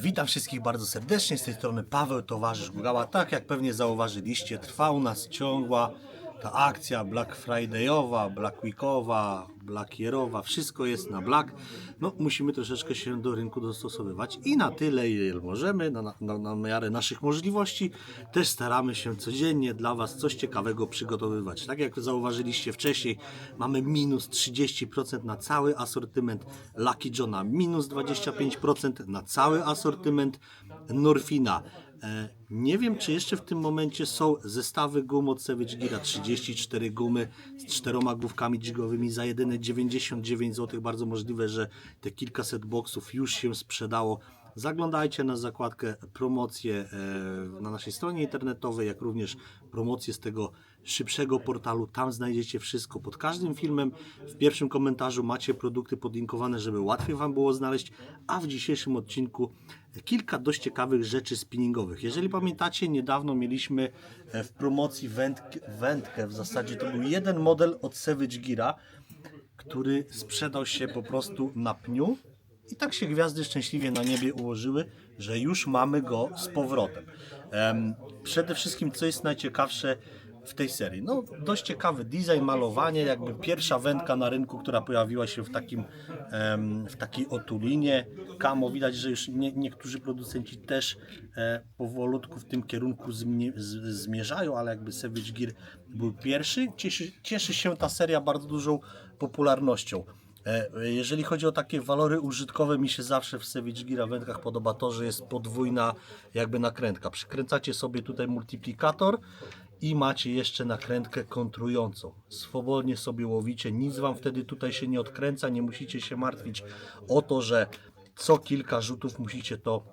Witam wszystkich bardzo serdecznie, z tej strony Paweł, towarzysz Gugała. Tak jak pewnie zauważyliście, trwa u nas ciągła ta akcja Black Friday'owa, Black Weekowa, Black Yearowa, wszystko jest na Black. No, musimy troszeczkę się do rynku dostosowywać i na tyle, ile możemy, na, na, na miarę naszych możliwości, też staramy się codziennie dla Was coś ciekawego przygotowywać. Tak jak zauważyliście wcześniej, mamy minus 30% na cały asortyment Lucky Johna, minus 25% na cały asortyment Norfina. E, Nie wiem, czy jeszcze w tym momencie są zestawy gum od Savage Geara 34 gumy z czteroma główkami dźwigowymi za jedyne 99 zł. Bardzo możliwe, że te kilkaset boksów już się sprzedało. Zaglądajcie na zakładkę promocje e, na naszej stronie internetowej, jak również promocje z tego szybszego portalu. Tam znajdziecie wszystko. Pod każdym filmem w pierwszym komentarzu macie produkty podlinkowane, żeby łatwiej Wam było znaleźć. A w dzisiejszym odcinku kilka dość ciekawych rzeczy spinningowych. Jeżeli pamiętacie, niedawno mieliśmy e, w promocji wędkę, wędkę w zasadzie to był jeden model od Savage Geara, który sprzedał się po prostu na pniu i tak się gwiazdy szczęśliwie na niebie ułożyły, że już mamy go z powrotem. Em, przede wszystkim, co jest najciekawsze w tej serii? No, dość ciekawy design, malowanie, jakby pierwsza wędka na rynku, która pojawiła się w takim, w takiej otulinie. Kamo, widać, że już nie, niektórzy producenci też e, powolutku w tym kierunku zmierzają, ale jakby Savage Gear był pierwszy. Cieszy, cieszy się ta seria bardzo dużą popularnością. E, Jeżeli chodzi o takie walory użytkowe, mi się zawsze w Savage Gear wędkach podoba to, że jest podwójna jakby nakrętka. Przykręcacie sobie tutaj multiplikator i macie jeszcze nakrętkę kontrującą. Swobodnie sobie łowicie, nic Wam wtedy tutaj się nie odkręca, nie musicie się martwić o to, że co kilka rzutów musicie to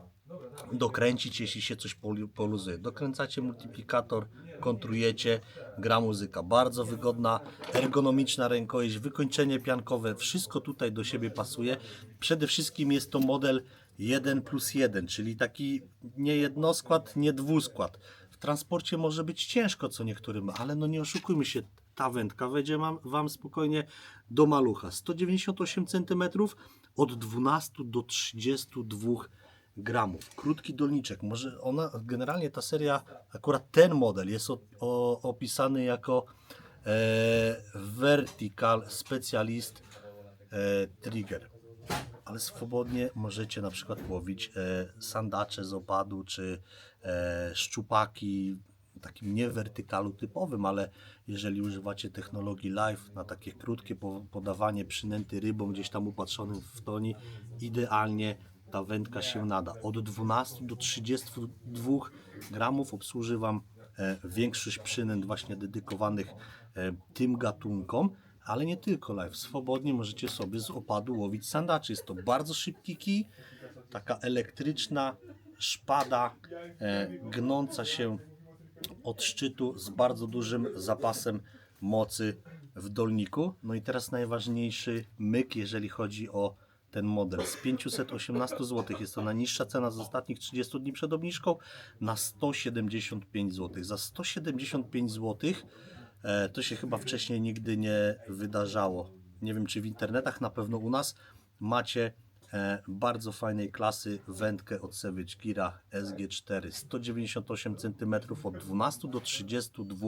dokręcić, jeśli się coś polu- poluzuje. Dokręcacie multiplikator, kontrujecie, gra muzyka. Bardzo wygodna, ergonomiczna rękojeść, wykończenie piankowe, wszystko tutaj do siebie pasuje. Przede wszystkim jest to model 1 plus 1, czyli taki nie jednoskład, nie dwuskład. Transporcie może być ciężko co niektórym, ale no nie oszukujmy się, ta wędka wejdzie wam, wam spokojnie do malucha. 198 cm od 12 do 32 gramów. Krótki dolniczek. Może ona, generalnie ta seria, akurat ten model jest o, o, opisany jako e, Vertical Specialist e, Trigger. Ale swobodnie możecie na przykład łowić e, sandacze z opadu, czy e, szczupaki takim nie wertykalu typowym, ale jeżeli używacie technologii live na takie krótkie po- podawanie przynęty rybą gdzieś tam upatrzonym w toni, idealnie ta wędka się nada. Od 12 do 32 gramów obsłuży Wam e, większość przynęt właśnie dedykowanych e, tym gatunkom, ale nie tylko live. Swobodnie możecie sobie z opadu łowić sandaczy. Jest to bardzo szybki kij, taka elektryczna szpada e, gnąca się od szczytu z bardzo dużym zapasem mocy w dolniku. No i teraz najważniejszy myk, jeżeli chodzi o ten model. Z 518 zł jest to najniższa cena z ostatnich 30 dni przed obniżką na 175 zł. Za 175 zł to się chyba wcześniej nigdy nie wydarzało. Nie wiem czy w internetach, na pewno u nas macie e, bardzo fajnej klasy wędkę od Savage Geara SG4 198 cm od 12 do 32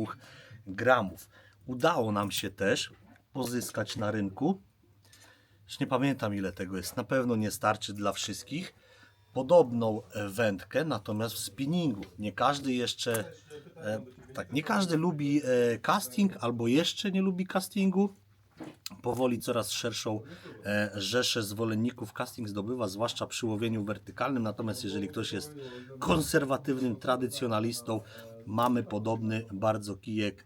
gramów. Udało nam się też pozyskać na rynku już nie pamiętam ile tego jest, na pewno nie starczy dla wszystkich. Podobną e, wędkę, natomiast w spinningu. Nie każdy jeszcze, e, tak, nie każdy lubi e, casting, albo jeszcze nie lubi castingu. Powoli coraz szerszą rzeszę zwolenników casting zdobywa, zwłaszcza przy łowieniu wertykalnym. Natomiast jeżeli ktoś jest konserwatywnym tradycjonalistą, mamy podobny bardzo kijek e,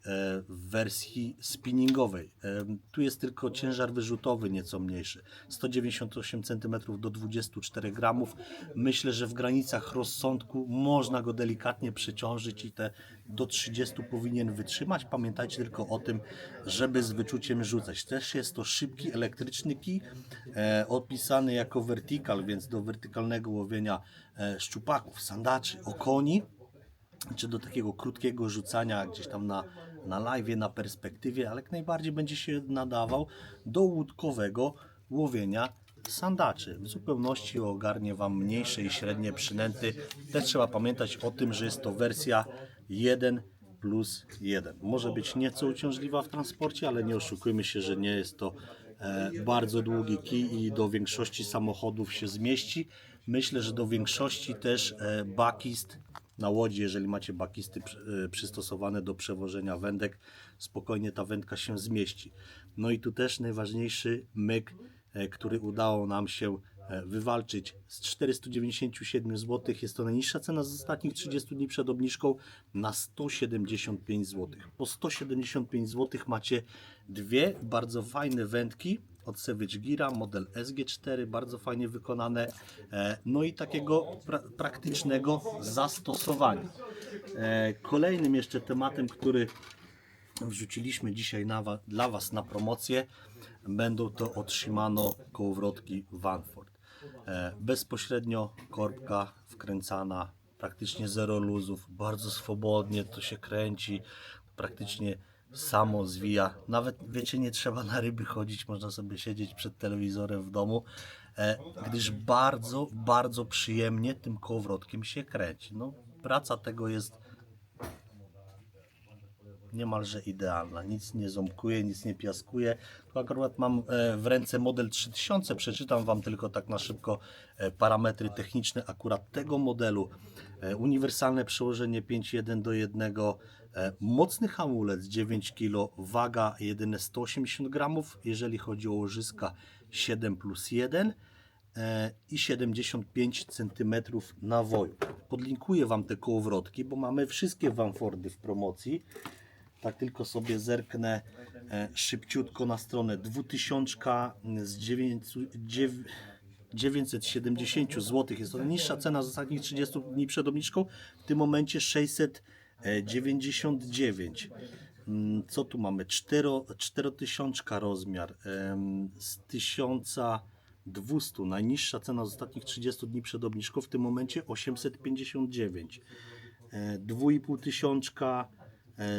w wersji spinningowej. E, Tu jest tylko ciężar wyrzutowy nieco mniejszy. 198 cm do 24 gramów. Myślę, że w granicach rozsądku można go delikatnie przeciążyć i te do 30 powinien wytrzymać. Pamiętajcie tylko o tym, żeby z wyczuciem rzucać. Też jest to szybki elektryczny kij, e, opisany jako vertical, więc do wertykalnego łowienia szczupaków, sandaczy, okoni czy do takiego krótkiego rzucania gdzieś tam na, na live, na perspektywie, ale jak najbardziej będzie się nadawał do łódkowego łowienia sandaczy. W zupełności ogarnie Wam mniejsze i średnie przynęty. Też trzeba pamiętać o tym, że jest to wersja 1 plus 1. Może być nieco uciążliwa w transporcie, ale nie oszukujmy się, że nie jest to e, bardzo długi kij i do większości samochodów się zmieści. Myślę, że do większości też e, bakist na łodzi, jeżeli macie bakisty e, przystosowane do przewożenia wędek, spokojnie ta wędka się zmieści. No i tu też najważniejszy myk, e, który udało nam się e, wywalczyć z 497 zł. Jest to najniższa cena z ostatnich 30 dni przed obniżką na 175 zł. Po 175 zł macie dwie bardzo fajne wędki od Savage Gira, model SG4, bardzo fajnie wykonane, e, no i takiego pra praktycznego zastosowania. E, Kolejnym jeszcze tematem, który wrzuciliśmy dzisiaj na dla Was na promocję, będą to od Shimano kołowrotki Vanford. E, bezpośrednio korbka wkręcana, praktycznie zero luzów, bardzo swobodnie to się kręci, praktycznie samo zwija. Nawet wiecie, nie trzeba na ryby chodzić, można sobie siedzieć przed telewizorem w domu, e, gdyż bardzo, bardzo przyjemnie tym kołowrotkiem się kręci. No, praca tego jest niemalże idealna. Nic nie ząbkuje, nic nie piaskuje. Tu akurat mam e, w ręce model 3000. Przeczytam Wam tylko tak na szybko e, parametry techniczne akurat tego modelu. E, Uniwersalne przełożenie 5.1 do 1. e, Mocny hamulec 9 kg, waga jedyne 180 gramów. Jeżeli chodzi o łożyska 7 plus 1 e, i 75 cm nawoju. Podlinkuję Wam te kołowrotki, bo mamy wszystkie Vanfordy w promocji. Tak tylko sobie zerknę e, szybciutko na stronę 2000 z 900 dziew- 970 zł. Jest to najniższa cena z ostatnich 30 dni przed obniżką. W tym momencie 699. Mm, Co tu mamy? 4, 4000 rozmiar z 1200. Najniższa cena z ostatnich 30 dni przed obniżką. W tym momencie 859. E, 2,5 tysiączka e,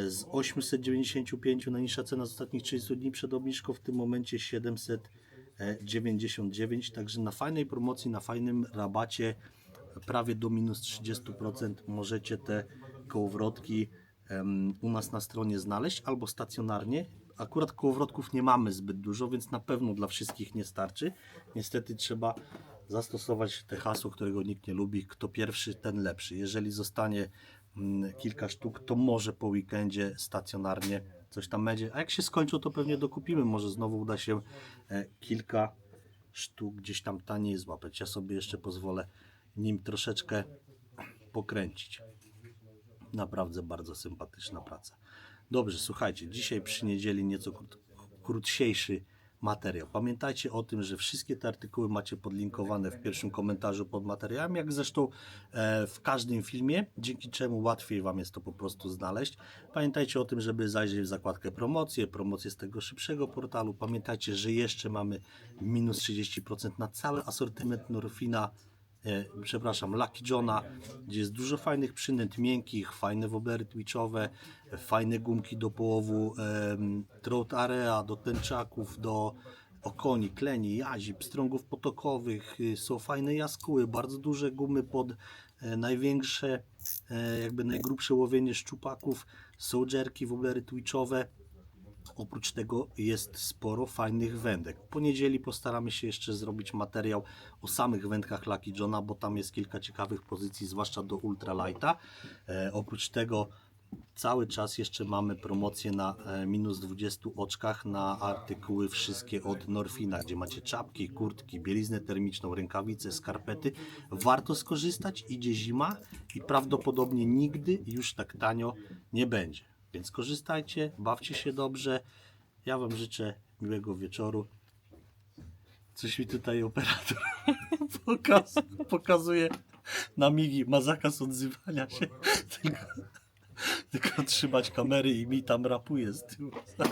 z 895 najniższa cena z ostatnich 30 dni przed obniżką w tym momencie 799 także na fajnej promocji, na fajnym rabacie prawie do minus 30% możecie te kołowrotki em, u nas na stronie znaleźć albo stacjonarnie. Akurat kołowrotków nie mamy zbyt dużo, więc na pewno dla wszystkich nie starczy. Niestety trzeba zastosować te hasło, którego nikt nie lubi. Kto pierwszy, ten lepszy. Jeżeli zostanie kilka sztuk, to może po weekendzie stacjonarnie coś tam będzie. A jak się skończą, to pewnie dokupimy. Może znowu uda się e, kilka sztuk gdzieś tam taniej złapać. Ja sobie jeszcze pozwolę nim troszeczkę pokręcić. Naprawdę bardzo sympatyczna praca. Dobrze, słuchajcie, dzisiaj przy niedzieli nieco krót, krótniejszy materiał. Pamiętajcie o tym, że wszystkie te artykuły macie podlinkowane w pierwszym komentarzu pod materiałem, jak zresztą e, w każdym filmie, dzięki czemu łatwiej Wam jest to po prostu znaleźć. Pamiętajcie o tym, żeby zajrzeć w zakładkę promocje, promocje z tego szybszego portalu. Pamiętajcie, że jeszcze mamy minus 30% na cały asortyment Norfina przepraszam, Lucky Johna, gdzie jest dużo fajnych przynęt miękkich, fajne wobery twitchowe, e, fajne gumki do połowu, trout area, do tęczaków, do okoni, kleni, jazi, pstrągów potokowych, y, są fajne jaskóły, bardzo duże gumy pod e, największe, e, jakby najgrubsze łowienie szczupaków, są dżerki, wobery twitchowe, Oprócz tego jest sporo fajnych wędek. W poniedzieli postaramy się jeszcze zrobić materiał o samych wędkach Lucky Johna, bo tam jest kilka ciekawych pozycji, zwłaszcza do ultralighta. E, oprócz tego cały czas jeszcze mamy promocję na e, minus 20 oczkach na artykuły wszystkie od Norfina, gdzie macie czapki, kurtki, bieliznę termiczną, rękawice, skarpety. Warto skorzystać, idzie zima i prawdopodobnie nigdy już tak tanio nie będzie. Więc korzystajcie, bawcie się dobrze. Ja Wam życzę miłego wieczoru. Coś mi tutaj operator pokaz, pokazuje na migi. Ma zakaz odzywania się. Tylko, tylko trzymać kamery i mi tam rapuje z tyłu. Za,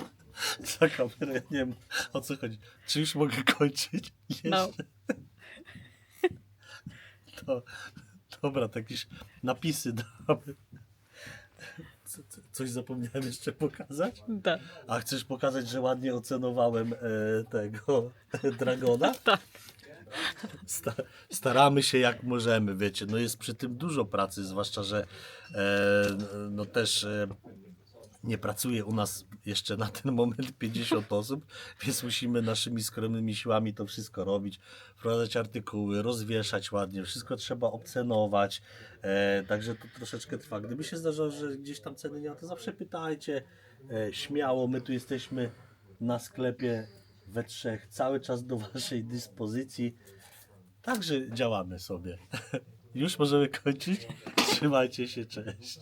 za kamerę. Nie wiem o co chodzi. Czy już mogę kończyć? Jeszcze. No. To, dobra, jakieś napisy damy. Co, co, coś zapomniałem jeszcze pokazać? Tak. A chcesz pokazać, że ładnie ocenowałem e, tego Dragona? Tak. Sta- staramy się jak możemy, wiecie, no jest przy tym dużo pracy, zwłaszcza, że e, no też e, nie pracuje u nas jeszcze na ten moment 50 osób, więc musimy naszymi skromnymi siłami to wszystko robić, wprowadzać artykuły, rozwieszać ładnie, wszystko trzeba obcenować, e, także to troszeczkę trwa. Gdyby się zdarzyło, że gdzieś tam ceny nie ma, to zawsze pytajcie, e, śmiało, my tu jesteśmy na sklepie we trzech, cały czas do waszej dyspozycji, także działamy sobie. Już możemy kończyć? Trzymajcie się, cześć.